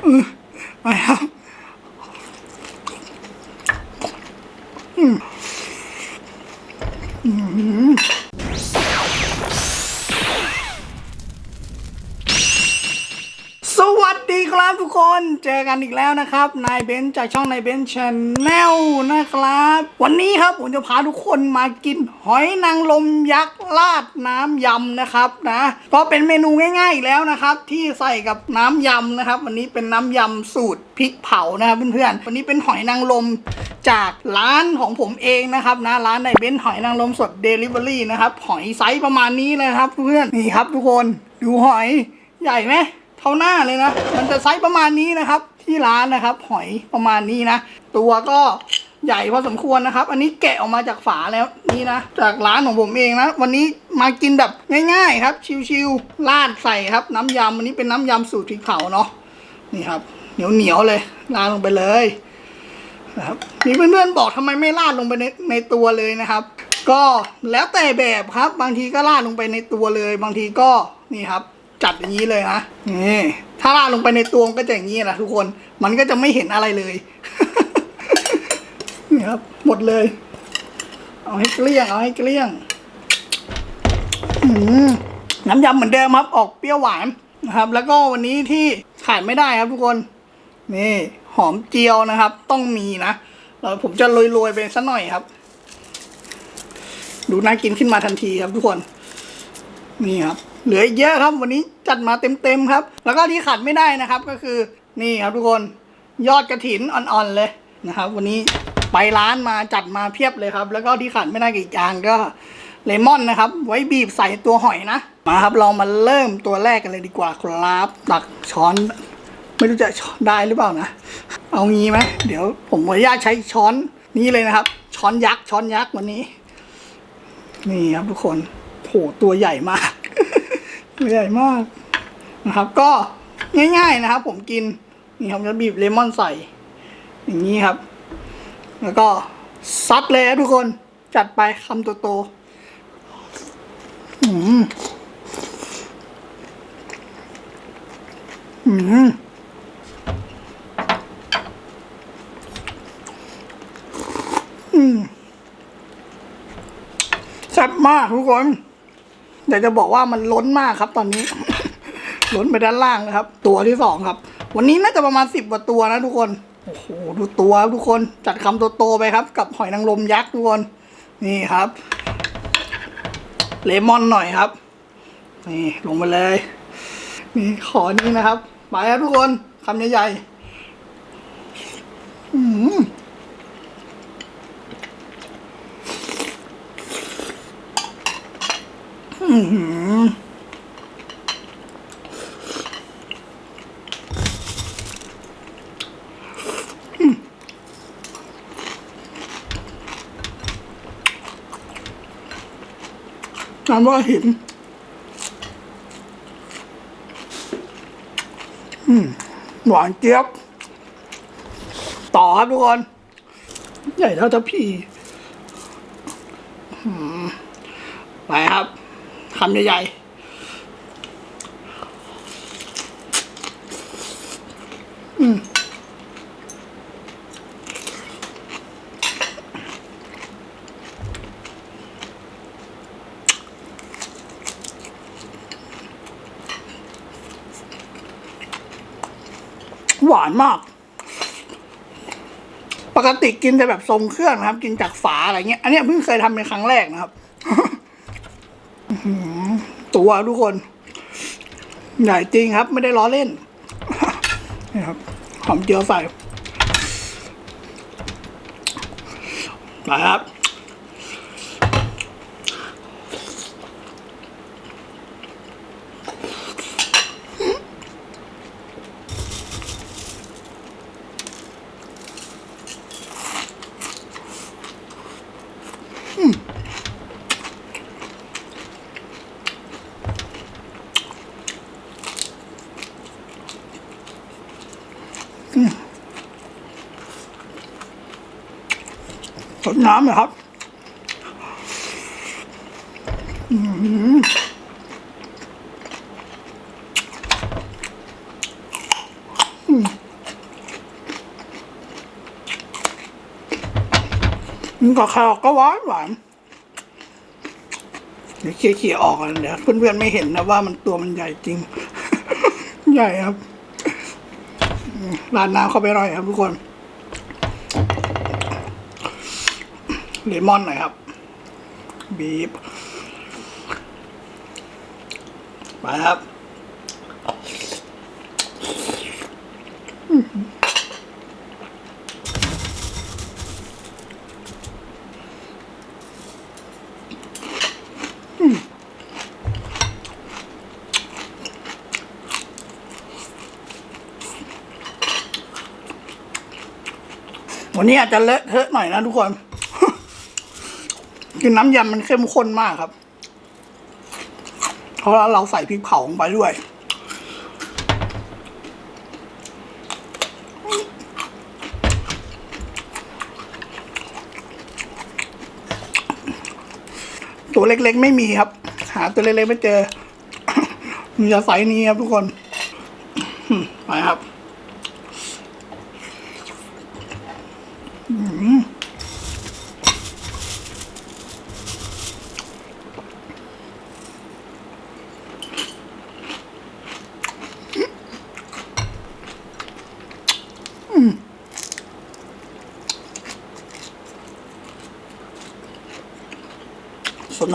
เออไป วัสดีครับทุกคนเจอกันอีกแล้วนะครับนายเบนซ์จากช่องนายเบนซ์ชาแนลนะครับ วันนี้ครับผมจะพาทุกคนมากินหอยนางรมยักษ์ราดน้ำยำนะครับนะก็เป็นเมนูง่ายๆอีกแล้วนะครับ ที่ใส่กับน้ำยำนะครับ วันนี้เป็นน้ำยำสูตรพริกเผานะครับเพื่อนๆวันนี้เป็นหอยนางรมจากร้านของผมเองนะครับนะร้านนายเบนซ์หอยนางรมสดเดลิเวอรี่นะครับหอยไซส์ประมาณนี้เลยนะครับเพื่อนนี่ครับทุกคนดูหอยใหญ่ไหม เท่าหน้าเลยนะ มันจะไซส์ประมาณนี้นะครับ ที่ร้านนะครับ หอยประมาณนี้นะ ตัวก็ใหญ่พอสมควรนะครับ อันนี้แกะออกมาจากฝาแล้วนี่นะ จากร้านของผมเองนะ วันนี้มากินแบบง่าย ๆ ครับ ชิวๆราดใส่ครับ น้ำยำวันนี้เป็นน้ำยำสูตรพริกเผาเนาะ นี่ครับ เหนียวเหนียวๆเลยราดลงไปเลยนะครับ มีเพื่อนๆบอกทำไมไม่ราดลงไปในในตัวเลยนะครับ ก็แล้วแต่แบบครับ บางทีก็ราดลงไปในตัวเลย บางทีก็นี่ครับ จัดอย่างนี้เลยนะนี่ถ้าราดลงไปในตัวมันก็จะอย่างนี้แหละทุกคนมันก็จะไม่เห็นอะไรเลยนี่ครับหมดเลย เอาให้เกลี้ยงเอาให้เกลี้ยงน้ำยำเหมือนเดิมครับออกเปรี้ยวหวานนะครับ แล้วก็วันนี้ที่ขาดไม่ได้ครับทุกคน นี่หอมเจียวนะครับ ต้องมีนะแล้วผมจะโรยๆไปสักหน่อยครับ ดูน่ากินขึ้นมาทันทีครับทุกคน นี่ครับ เหลืออีกเยอะครับวันนี้จัดมาเต็มๆครับ แล้วก็ที่ขาดไม่ได้นะครับก็คือนี่ครับทุกคนยอดกระถินอ่อนๆเลยนะครับ วันนี้ไปร้านมาจัดมาเพียบเลยครับ แล้วก็ที่ขาดไม่ได้อีกอย่างก็เลมอนนะครับ ไว้บีบใส่ตัวหอยนะมาครับเรามาเริ่มตัวแรกกันเลยดีกว่าครับตักช้อน ไม่รู้จะได้หรือเปล่านะ เอางี้ไหมเดี๋ยวผมขออนุญาตใช้ช้อนนี้เลยนะครับ ช้อนยักษ์ช้อนยักษ์วันนี้ นี่ครับทุกคนโหตัวใหญ่มาก ตัวใหญ่มากนะครับ ก็ง่ายๆนะครับ ผมกินนี่ครับจะบีบเลมอนใส่ อย่างนี้ครับ แล้วก็ซัดเลยทุกคนจัดไปคำโตๆอืมอืมอืมแซ่บมากทุกคน เดี๋ยวจะบอกว่ามันล้นมากครับ ตอนนี้ ล้นไปด้านล่างนะครับ ตัวที่สองครับ วันนี้น่าจะประมาณสิบกว่าตัวนะทุกคนโอ้โหดูตัวทุกคนจัดคำโตๆไปครับ กับหอยนางรมยักษ์ทุกคน นี่ครับ เลมอนหน่อยครับ นี่ลงไปเลยนี่ขอนี้นะครับไปครับทุกคนคำใหญ่ๆ อืมน้ำว่าหินอืมหวานเจี๊ยบ ต่อครับทุกคน ใหญ่เท่าทัพพีอืมไปครับ คำใหญ่ๆ อืมหวานมาก ปกติกินแต่แบบทรงเครื่องนะครับ กินจากฝาอะไรเงี้ย อันนี้เพิ่งเคยทำเป็นครั้งแรกนะครับ ตัวทุกคน ใหญ่จริงครับ ไม่ได้ล้อเล่นนี่ครับหอมเจียวใส่ไปครับ สดน้ำนะครับนี่ก็ข้าวก็หวานหวานเดี๋ยวเคี่ยๆออกกันเดี๋ยวเพื่อนๆไม่เห็นนะว่ามันตัวมันใหญ่จริง ใหญ่ครับร้านน้ำเข้าไปร่อยครับทุกคน เลมอนหน่อยครับ บีบไปครับวันนี้อาจจะเลอะเทอะหน่อยนะทุกคน กินน้ำยำมันเข้มข้นมากครับ เพราะเราใส่พริกเผาลงไปด้วย ตัวเล็กๆ ไม่มีครับ หาตัวเล็กๆ ไม่เจอมีแต่ไซส์นี้ครับทุกคน ไปครับ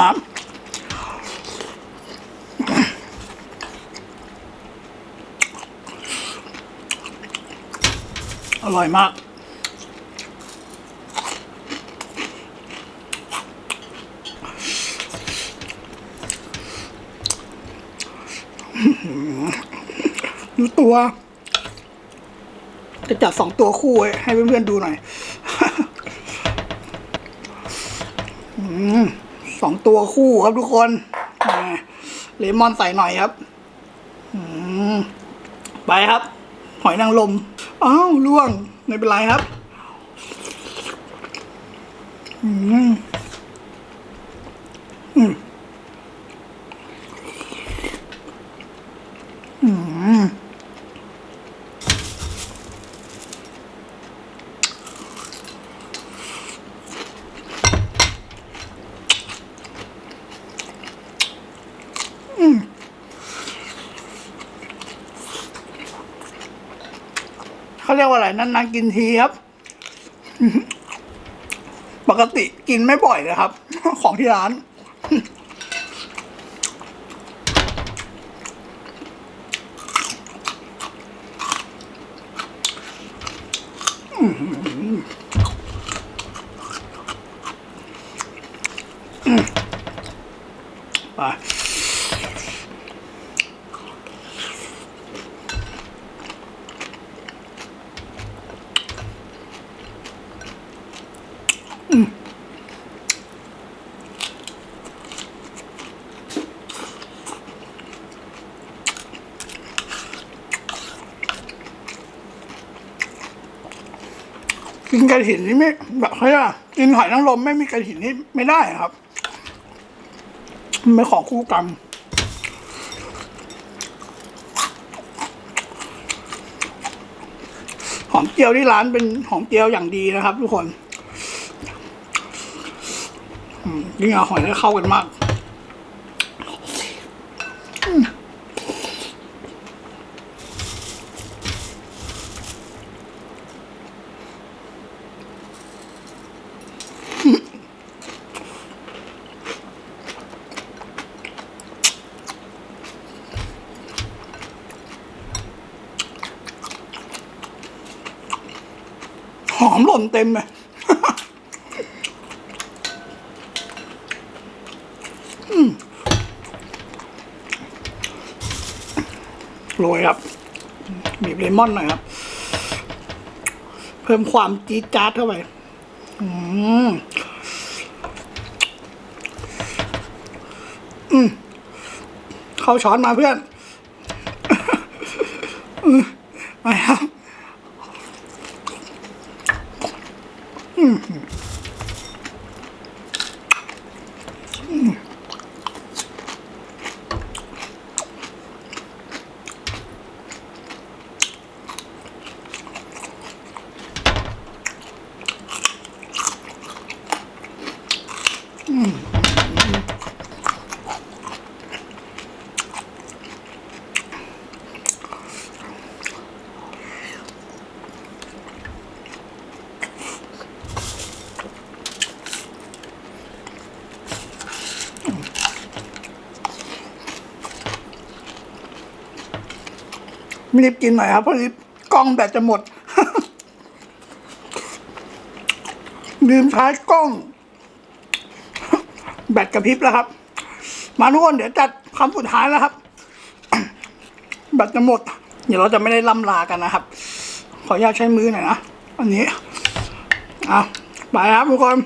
น้ำ อร่อยมากดูตัว จะจัดสองตัวคู่ให้เพื่อนๆดูหน่อย สองตัวคู่ครับทุกคนเลมอนใส่หน่อยครับไปครับ หอยนางรมอ้าวล่วงไม่เป็นไรครับอืมอืมอืม เขาเรียกว่าอะไรนานๆกินทีครับ ปกติกินไม่บ่อยเลยครับ ของที่ร้าน กินกระถินนี่ไม่แบบเขาเรียกว่ากินหอยนางรมไม่มีกระถินนี่ไม่ได้ครับมันเป็นของคู่กันหอมเจียวที่ร้านเป็นหอมเจียวอย่างดีนะครับ ทุกคนอืมยิ่งเอาหอยได้เข้ากันมากอื หอมหล่นเต็มเลยอืมโรยครับ บีบเลมอนหน่อยครับ เพิ่มความจี๊ดจ๊าดเข้าไป อืม อืม เข้าช้อนมาเพื่อน อืมไปครับ รีบกินหน่อยครับเพราะรีบกล้องแบตจะหมด ลืมใช้กล้อง แบตกระพริบแล้วครับ มาทุกคนเดี๋ยวจัดคำสุดท้ายแล้วครับ แบตจะหมด เดี๋ยวเราจะไม่ได้ล่ำลากันนะครับ ขออนุญาตใช้มือหน่อยนะ อันนี้อะไปครับทุกคน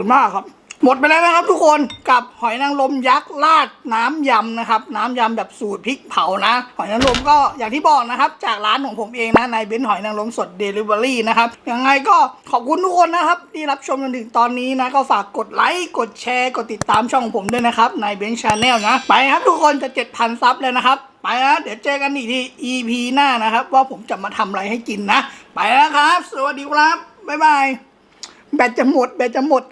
อร่อยมากครับ หมดไปแล้วนะครับทุกคนกับหอยนางรมยักษ์ราดน้ำยำนะครับ น้ำยำแบบสูตรพริกเผานะ หอยนางรมก็อย่างที่บอกนะครับ จากร้านของผมเองนะในเบนซ์หอยนางรมสดเดลิเวอรี่นะครับยังไงก็ขอบคุณทุกคนนะครับ ที่รับชมจนถึงตอนนี้นะ ก็ฝากกดไลค์กดแชร์กดติดตามช่องของผมด้วยนะครับในเบนซ์ชาแนลนะ ไปครับทุกคนจะ 7,000 ซับแล้วนะครับไปนะเดี๋ยวเจอกันอีกที EP หน้านะครับ ว่าผมจะมาทำอะไรให้กินนะ ไปแล้วครับ สวัสดีครับ บ๊ายบาย แบตจะหมด แบตจะหมด